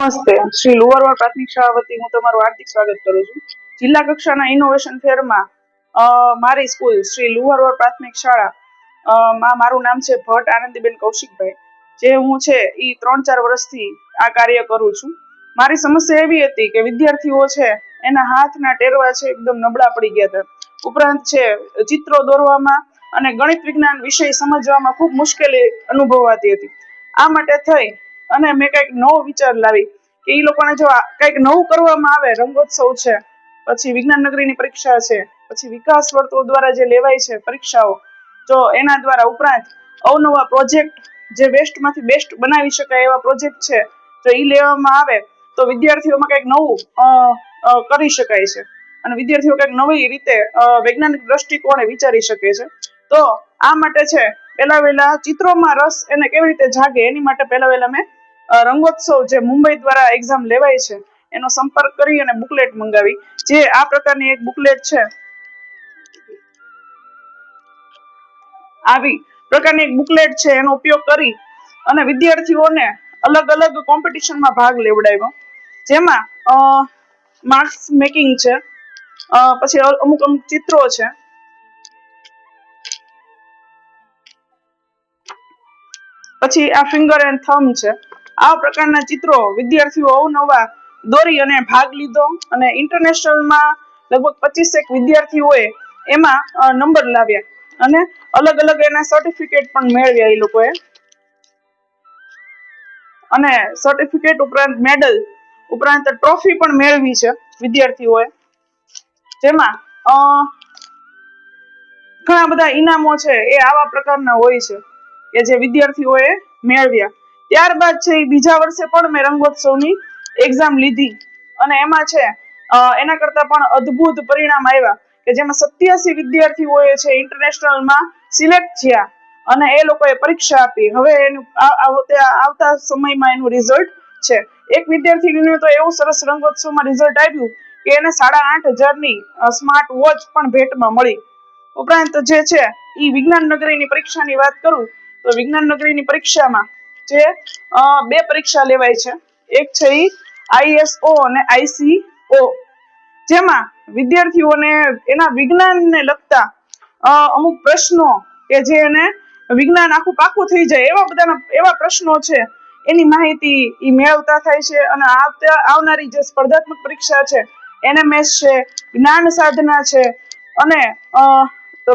નમસ્તે. શ્રી લુવારવાડ પ્રાથમિક શાળા વતી હું તમારું હાર્દિક સ્વાગત કરું છું. જિલ્લા કક્ષાના ઇનોવેશન ફેરમાં મારી સ્કૂલ શ્રી લુવારવાડ પ્રાથમિક શાળા માં મારું નામ છે ભટ્ટ આનંદીબેન કૌશિકભાઈ, જે હું છે એ ત્રણ ચાર વર્ષથી આ કાર્ય કરું છું. મારી સમસ્યા એવી હતી કે વિદ્યાર્થીઓ છે એના હાથના ટેરવા છે એકદમ નબળા પડી ગયા હતા. ઉપરાંત છે ચિત્રો દોરવામાં અને ગણિત વિજ્ઞાન વિષય સમજવામાં ખૂબ મુશ્કેલી અનુભવાતી હતી. આ માટે થઈ અને મેં કંઈક નવો વિચાર લાવી કે એ લોકોને જો કંઈક નવું કરવામાં આવે, રંગોત્સવ છે, પછી વિજ્ઞાન નગરીની પરીક્ષા છે, પછી વિકાસ વર્તુળ દ્વારા જે લેવાય છે પરીક્ષાઓ તો એના દ્વારા ઉપરાંત અવનવા પ્રોજેક્ટ જે વેસ્ટમાંથી બેસ્ટ બનાવી શકાય એવા પ્રોજેક્ટ છે તો એ લેવામાં આવે, તો વિદ્યાર્થીઓમાં કંઈક નવું કરી શકાય છે. અને વિદ્યાર્થીઓ કંઈક નવી રીતે વૈજ્ઞાનિક દ્રષ્ટિકોણે વિચારી શકે છે. તો આ માટે છે, પહેલા વહેલા ચિત્રોમાં રસ એને કેવી રીતે જાગે એની માટે પહેલા વહેલા મેં રંગોત્સવ જે મુંબઈ દ્વારા એક્ઝામ લેવાય છે, એનો સંપર્ક કરી અને બુકલેટ મંગાવી. જે આ પ્રકારની એક બુકલેટ છે. આવી પ્રકારની એક બુકલેટ છે, એનો ઉપયોગ કરી અને વિદ્યાર્થીઓને અલગ અલગ કોમ્પિટિશનમાં ભાગ લેવડાવ્યો. જેમાં માર્ક્સ મેકિંગ છે પછી અમુક અમુક ચિત્રો છે. પછી આ ફિંગર એન્ડ થમ છે. આ પ્રકારના ચિત્રો વિદ્યાર્થીઓ અવનવા દોરી અને ભાગ લીધો અને ઇન્ટરનેશનલમાં લગભગ પચીસેક વિદ્યાર્થીઓએ એમાં નંબર લાવ્યા અને અલગ અલગ એના સર્ટિફિકેટ પણ મેળવ્યા એ લોકોએ. અને સર્ટિફિકેટ ઉપરાંત મેડલ ઉપરાંત ટ્રોફી પણ મેળવી છે વિદ્યાર્થીઓએ. જેમાં ઘણા બધા ઇનામો છે એ આવા પ્રકારના હોય છે કે જે વિદ્યાર્થીઓએ મેળવ્યા. ત્યારબાદ છે એ બીજા વર્ષે પણ મેં રંગોત્સવની એક્ઝામ લીધી. અને એમાં છે એના કરતાં પણ અદ્ભુત પરિણામ આવ્યા કે જેમાં સત્યાસી વિદ્યાર્થીઓએ છે ઇન્ટરનેશનલમાં સિલેક્ટ થયા અને એ લોકોએ પરીક્ષા આપી. હવે એનું આવતા સમયમાં એનું રિઝલ્ટ છે. એક વિદ્યાર્થીનું તો એવું સરસ રંગોત્સવમાં રિઝલ્ટ આવ્યું કે એને સાડા આઠ હજારની સ્માર્ટ વોચ પણ ભેટમાં મળી. ઉપરાંત જે છે એ વિજ્ઞાન નગરીની પરીક્ષાની વાત કરું તો વિજ્ઞાન નગરીની પરીક્ષામાં જે બે પરીક્ષા લેવાય છે. એક છે એ આઈએસઓ અને આઈસીઓ જેમાં વિદ્યાર્થીઓને એના વિજ્ઞાનને લગતા અમુક પ્રશ્નો કે જે એને વિજ્ઞાન આખું પાકું થઈ જાય એવા બધાના, એવા પ્રશ્નો છે. એની માહિતી ઈ મેળવતા થાય છે અને આવનારી જે સ્પર્ધાત્મક પરીક્ષા છે એનએમએસ છે, જ્ઞાન સાધના છે અને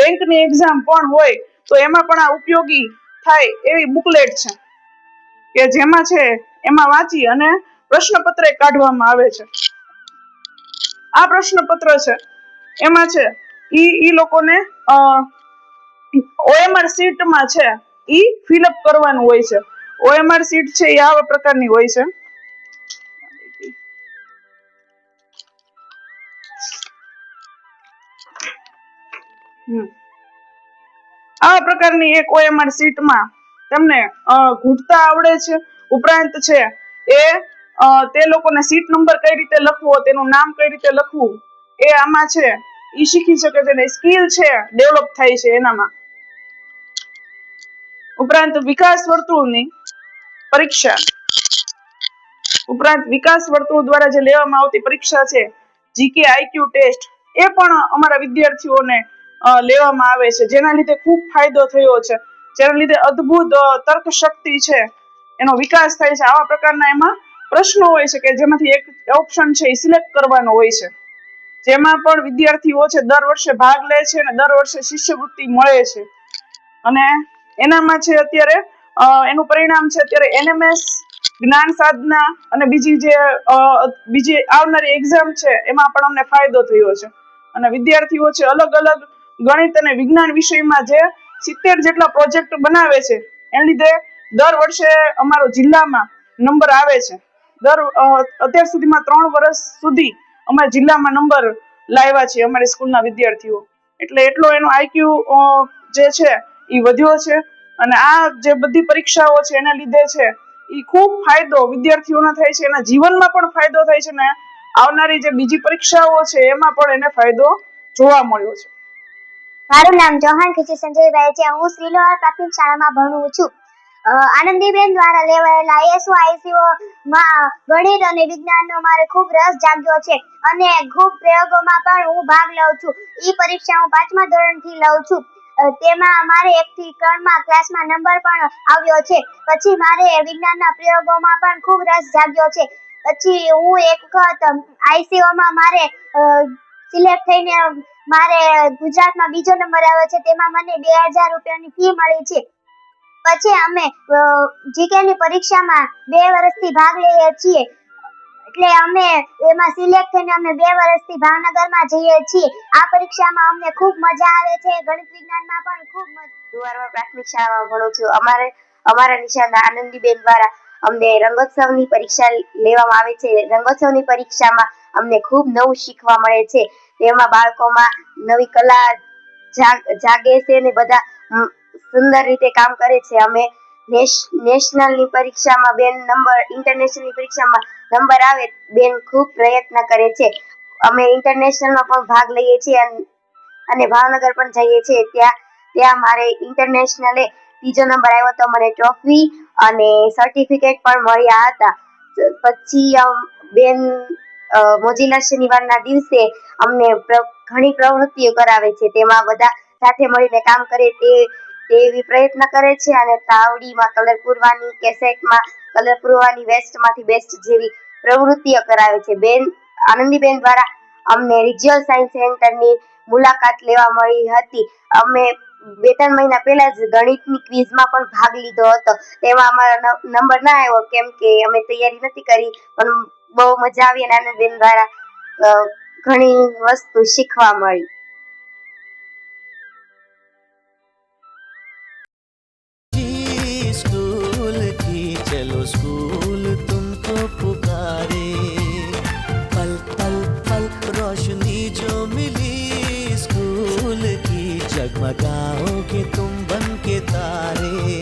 બેંકની એક્ઝામ પણ હોય તો એમાં પણ આ ઉપયોગી થાય એવી બુકલેટ છે. કે જેમાં છે એમાં વાંચી અને પ્રશ્નપત્ર કાઢવામાં આવે છે. આ પ્રશ્નપત્ર છે. એમાં છે, ઈ ઈ લોકોને ઓએમઆર સીટમાં છે, ઈ ફિલઅપ કરવાનું હોય છે. ઓએમઆર સીટ છે એ આવા પ્રકારની હોય છે. આવા પ્રકારની એક ઓએમઆર સીટમાં તમને ઘૂંટતા આવડે છે? ઉપરાંત છે એ તે લોકોને સીટ નંબર કઈ રીતે લખવો, તેનું નામ કઈ રીતે લખવું, એ આમાં છે. એ શીખી શકે છે સ્કિલ છે ડેવલપ થાય છે એનામાં. ઉપરાંત વિકાસ વર્તુળની પરીક્ષા. ઉપરાંત વિકાસ વર્તુળ દ્વારા જે લેવામાં આવતી પરીક્ષા છે જીકે આઈક્યુ ટેસ્ટ એ પણ અમારા વિદ્યાર્થીઓને લેવામાં આવે છે. જેના લીધે ખૂબ ફાયદો થયો છે. જેના લીધે અદ્ભુત તર્ક શક્તિ છે. એનો વિકાસ થાય છે. આવા પ્રકારના એમાં પ્રશ્નો હોય છે કે જેમાંથી એક ઓપ્શન છે એ સિલેક્ટ કરવાનો હોય છે. જેમાં પણ વિદ્યાર્થીઓ છે દર વર્ષે ભાગ લે છે અને દર વર્ષે શિષ્યવૃત્તિ મળે છે. અને એનામાં છે અત્યારે એનું પરિણામ છે અત્યારે એનએમએસ, જ્ઞાન સાધના અને બીજી જે બીજી આવનારી એક્ઝામ છે એમાં પણ અમને ફાયદો થયો છે. અને વિદ્યાર્થીઓ છે અલગ અલગ ગણિત અને વિજ્ઞાન વિષયમાં જે સિત્તેર જેટલા પ્રોજેક્ટ બનાવે છે. એને લીધે દર વર્ષે અમારો જિલ્લામાં નંબર આવે છે. દર અત્યાર સુધીમાં ત્રણ વર્ષ સુધી અમારા જિલ્લામાં નંબર લાવ્યા છે અમારી સ્કૂલના વિદ્યાર્થીઓ. એટલે એટલો એનો આઈક્યુ જે છે એ વધ્યો છે. અને આ જે બધી પરીક્ષાઓ છે એના લીધે છે એ ખૂબ ફાયદો વિદ્યાર્થીઓને થાય છે. એના જીવનમાં પણ ફાયદો થાય છે ને આવનારી જે બીજી પરીક્ષાઓ છે એમાં પણ એને ફાયદો જોવા મળ્યો છે. મારું નામ ચૌહાણ ખીચી સંજયભાઈ છે. હું શ્રીલોહર પ્રાથમિક શાળામાં ભણું છું. આનંદીબેન દ્વારા લેવાયેલા આઈએસઓ આઈસીઓ માં ગણિત અને વિજ્ઞાનનો મારે ખૂબ રસ જાગ્યો છે અને ખૂબ પ્રયોગોમાં પણ હું ભાગ લઉં છું. ઈ પરીક્ષા હું પાંચમા ધોરણથી લઉં છું. તેમાં મારે ત્રણ ત્રણમાં ક્લાસમાં નંબર પણ આવ્યો છે. પછી મારે વિજ્ઞાનના પ્રયોગોમાં પણ ખૂબ રસ જાગ્યો છે. પછી હું એક વખત આઈસીઓમાં મારે સિલેક્ટ થઈને મારે ગુજરાતમાં બીજો નંબર આવ્યો છે, તેમાં મને બે હજાર રૂપિયાની ફી મળી છે. પછી અમે જીકે ની પરીક્ષામાં બે વર્ષથી ભાગ લઈએ છીએ. એટલે અમે એમાં સિલેક્ટ થઈને અમે બે વર્ષથી ભાવનગરમાં જઈએ છીએ. આ પરીક્ષામાં અમને ખૂબ મજા આવે છે, ગણિત વિજ્ઞાનમાં પણ ખૂબ મજા પ્રાથમિક શાળામાં ભણું છું. અમારે, અમારા નિશાળના આનંદીબેન દ્વારા અમને રંગોત્સવની પરીક્ષા લેવામાં આવે છે. રંગોત્સવની પરીક્ષામાં અમને ખૂબ નવું શીખવા મળે છે. તેમાં બાળકોમાં નવી કલા જાગ- છે ને બધા સુંદર રીતે કામ કરે છે. અમે નેશ- નેશનલની પરીક્ષામાં બેન નંબર, ઇન્ટરનેશનલની પરીક્ષામાં નંબર આવે, બેન ખૂબ પ્રયત્ન કરે છે. અમે ઇન્ટરનેશનલમાં પણ ભાગ લઈએ છીએ અને ભાવનગર પણ જઈએ છીએ. ત્યાં ત્યાં મારે ઇન્ટરનેશનલે ત્રીજો નંબર આવ્યો તો મને ટ્રોફી અને સર્ટિફિકેટ પણ મળ્યા હતા. પછી બેન મોજીલા શનિવારના દિવસે અમને ઘણી પ્રવૃત્તિઓ કરાવે છે. તેમાં બધા સાથે મળીને કામ કરે તે, તેવી પ્રયત્ન કરે છે અને તાવડીમાં કલર પૂરવાની, કેસેટમાં કલર પૂરવાની, વેસ્ટમાંથી બેસ્ટ જેવી પ્રવૃત્તિઓ કરાવે છે. બેન, આનંદીબેન દ્વારા અમને રિજિયલ સાયન્સ સેન્ટરની મુલાકાત લેવા મળી હતી. અમે બે ત્રણ મહિના પહેલા જ ગણિતની ક્વિઝમાં પણ ભાગ લીધો હતો. તેમાં અમારો નંબર ના આવ્યો, કેમ કે અમે તૈયારી નથી કરી, પણ બહુ મજા આવી અને આનંદબેન દ્વારા અ, ઘણી વસ્તુ શીખવા મળી जी स्कूल की चलो स्कूल तुमको पुकारे पल पल पल रोशनी जो मिली स्कूल की जगमगाओगे तुम बन के तारे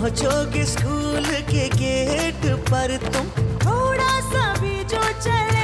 पहुंचोगे स्कूल के गेट पर तुम थोड़ा सा भी जो चले